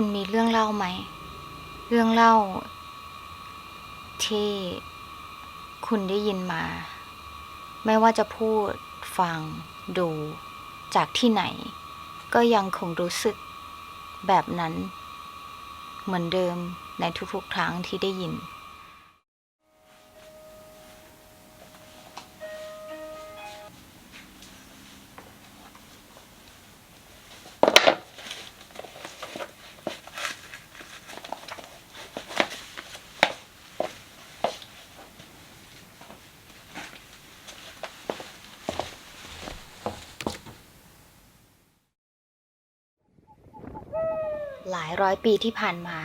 คุณมีเรื่องเล่าไหม เรื่องเล่า ที่คุณได้ยินมา ไม่ว่าจะพูด ฟัง ดู จากที่ไหน ก็ยังคงรู้สึกแบบนั้น เหมือนเดิมในทุกๆครั้งที่ได้ยิน หลายร้อยปีที่ผ่านมา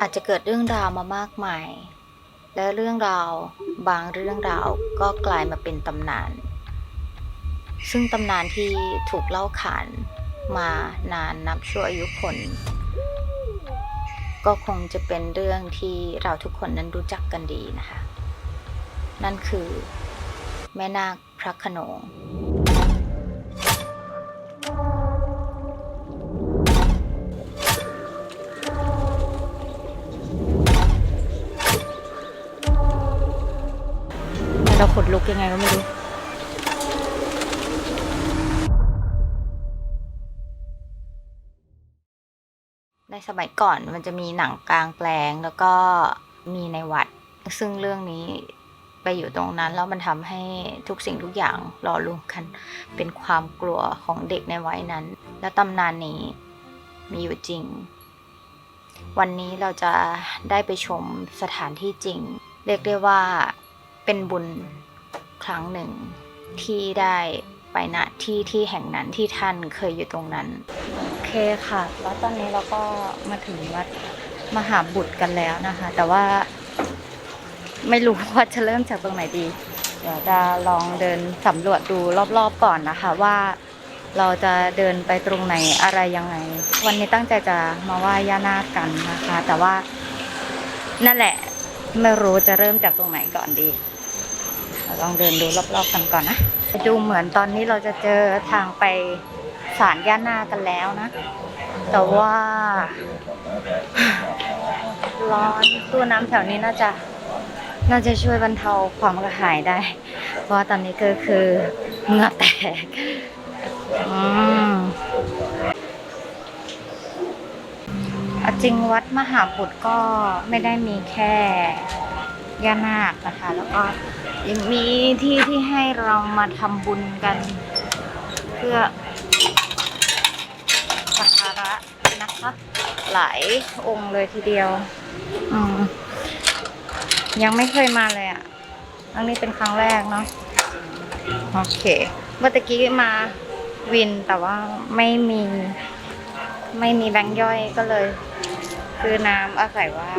อาจจะเกิดเรื่องราวมามากมาย และเรื่องราวบางเรื่องราวก็กลายมาเป็นตำนาน ซึ่งตำนานที่ถูกเล่าขานมานานนับชั่วอายุคนก็คงจะเป็นเรื่องที่เราทุกคนนั้นรู้จักกันดีนะคะ นั่นคือแม่นาคพระขนง เราขนลุกยังไงก็ไม่รู้ในสมัยก่อนมันจะมีหนังกลางแปลงแล้วก็มีในวัด ซึ่งเรื่องนี้ไปอยู่ตรงนั้นแล้วมันทำให้ทุกสิ่งทุกอย่างหล่อรวมกัน เป็นความกลัวของเด็กในวัยนั้น และตำนานนี้มีอยู่จริง วันนี้เราจะได้ไปชมสถานที่จริง เรียกได้ว่า เป็นบุญครั้งหนึ่งที่ได้ไปณที่ที่แห่งนั้นที่ท่านเคยอยู่ตรงนั้น โอเคค่ะ แล้วตอนนี้เราก็มาถึงวัดมหาบุตรกันแล้วนะคะ แต่ว่า ไม่รู้ว่าจะเริ่มจากตรงไหนดี เดี๋ยวจะลองเดินสำรวจดูรอบๆก่อนนะคะว่าเราจะเดินไปตรงไหนอะไรยังไง วันนี้ตั้งใจจะมาไหว้ย่านาคกันนะคะ แต่ว่านั่นแหละ ไม่รู้จะเริ่มจากตรงไหนก่อนดี ลองเดินดูรอบๆกันก่อนนะดูเหมือนตอนนี้เราจะเจอทางไปศาลย่านากันแล้วนะ แต่ว่า ร้อนตู้น้ำแถวนี้น่าจะน่าจะช่วยบรรเทาความกระหายได้ เพราะตอนนี้ก็คือเหงื่อแตกอืมเอจริงวัดมหาบุตรก็ไม่ได้มีแค่ย่านาคนะคะ แล้วก็ ยังมีที่ที่ให้เรามาทำบุญกัน เพื่อสักการะนะคะ หลายองค์เลยทีเดียว อืมยังไม่เคยมาเลยอะครั้งนี้เป็นครั้งแรกเนาะโอเค เมื่อตะกี้มาวินแต่ว่าไม่มี ไม่มีแบงค์ย่อยก็เลย คือน้ำอาศัยว่า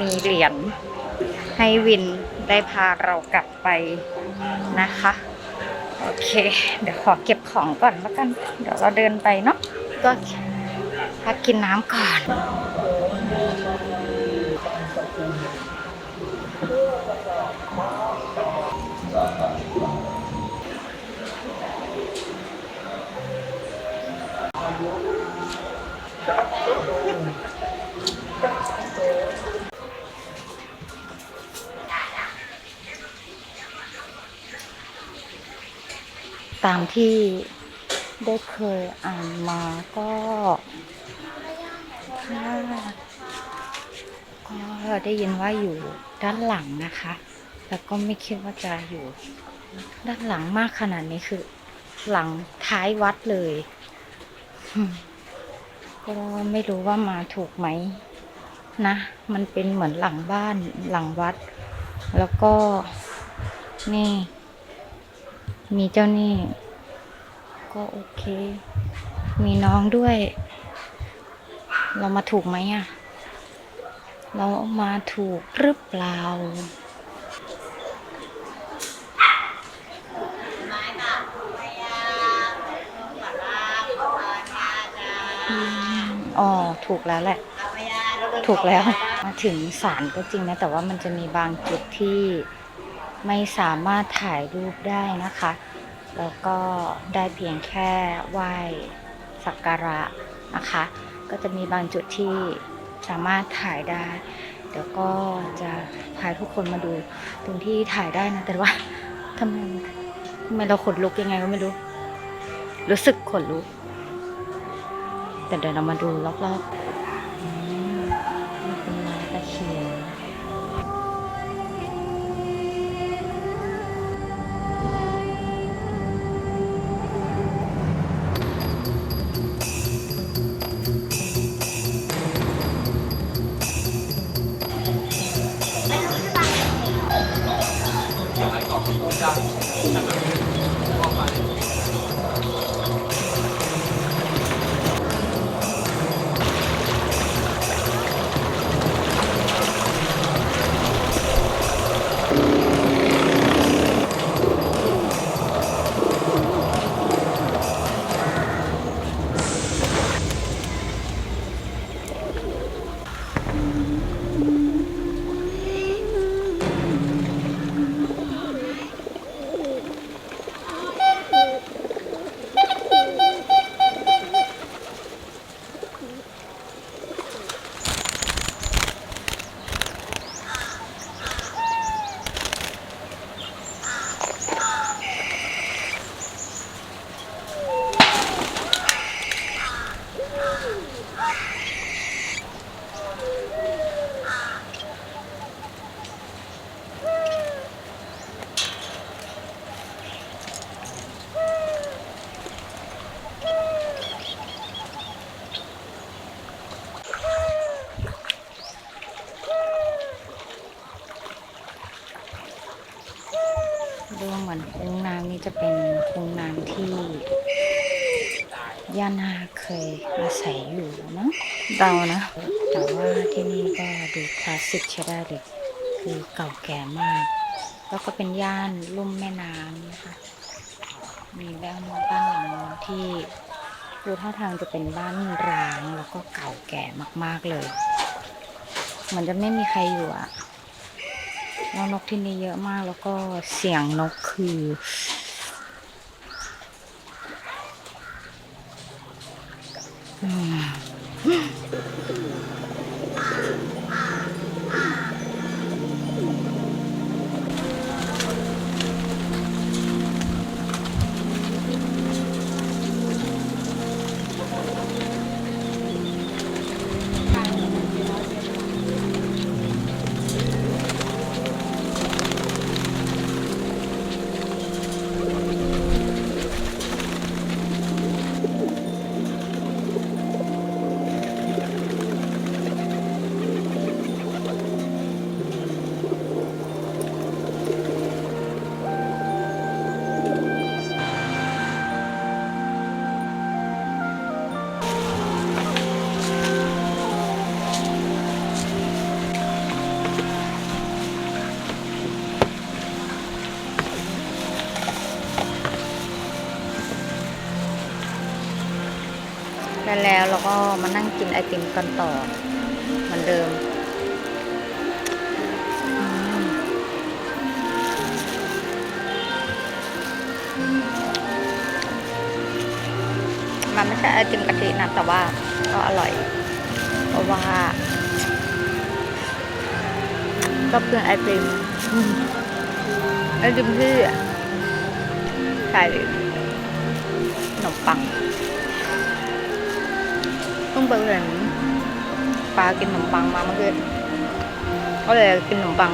มีเหรียญ ให้วินได้พาเรากลับไปนะคะ โอเค เดี๋ยวขอเก็บของก่อนแล้วกัน เดี๋ยวเราเดินไปเนาะก็พักกินน้ำก่อน ตามที่ได้เคยอ่านมาก็ค่ะก็ได้ยินว่าอยู่ด้านหลังนะคะ แล้วก็ไม่คิดว่าจะอยู่ ด้านหลังมากขนาดนี้คือ หลังท้ายวัดเลยก็ไม่รู้ว่ามาถูกไหมนะ มันเป็นเหมือนหลังบ้านหลังวัด แล้วก็นี่ มีเจ้าหนี่ก็โอเค มีน้องด้วย เรามาถูกไหมอะเรามาถูกหรือเปล่าอ๋อ ถูกแล้วแหละ ถูกแล้ว มาถึงศาลก็จริงนะ แต่ว่ามันจะมีบางจุดที่ ไม่สามารถถ่ายรูปได้นะคะ แล้วก็ได้เพียงแค่ไหว้สักการะนะคะ ก็จะมีบางจุดที่สามารถถ่ายได้เดี๋ยวก็จะพาทุกคนมาดูตรงที่ถ่ายได้นะ แต่ว่าทำไมทำไมเราขนลุกยังไงก็ไม่รู้ รู้สึกขนลุก แต่เดี๋ยวเรามาดูรอบๆ 好，我下次。 ดูเหมือนคุ้งน้ำนี้จะเป็นคุ้งน้ำที่ย่านาคเคยอาศัยอยู่เนอะเดานะ แต่ว่าที่นี่ก็ดูคลาสสิกใช้ได้เลย คือเก่าแก่มาก แล้วก็เป็นย่านลุ่มแม่น้ำนะคะ มีบ้านบ้านหลังนึงที่ดูท่าทางจะเป็นบ้านร้างแล้วก็เก่าแก่มากๆเลย เหมือนจะไม่มีใครอยู่อะ แล้วนกที่นี่เยอะมากแล้วก็เสียงนกคือ อืม แล้วเราก็มานั่งกินไอติมกันต่อเหมือนเดิมมันไม่ใช่ไอติมกะทินะแต่ว่าก็อร่อย เพราะว่า ก็เพื่อนไอติมอืมไอติมที่ใส่ขนมปัง ต้องไปเห็นปลากินขนมปังมาเมื่อกี้ก็เลยกินขนมปัง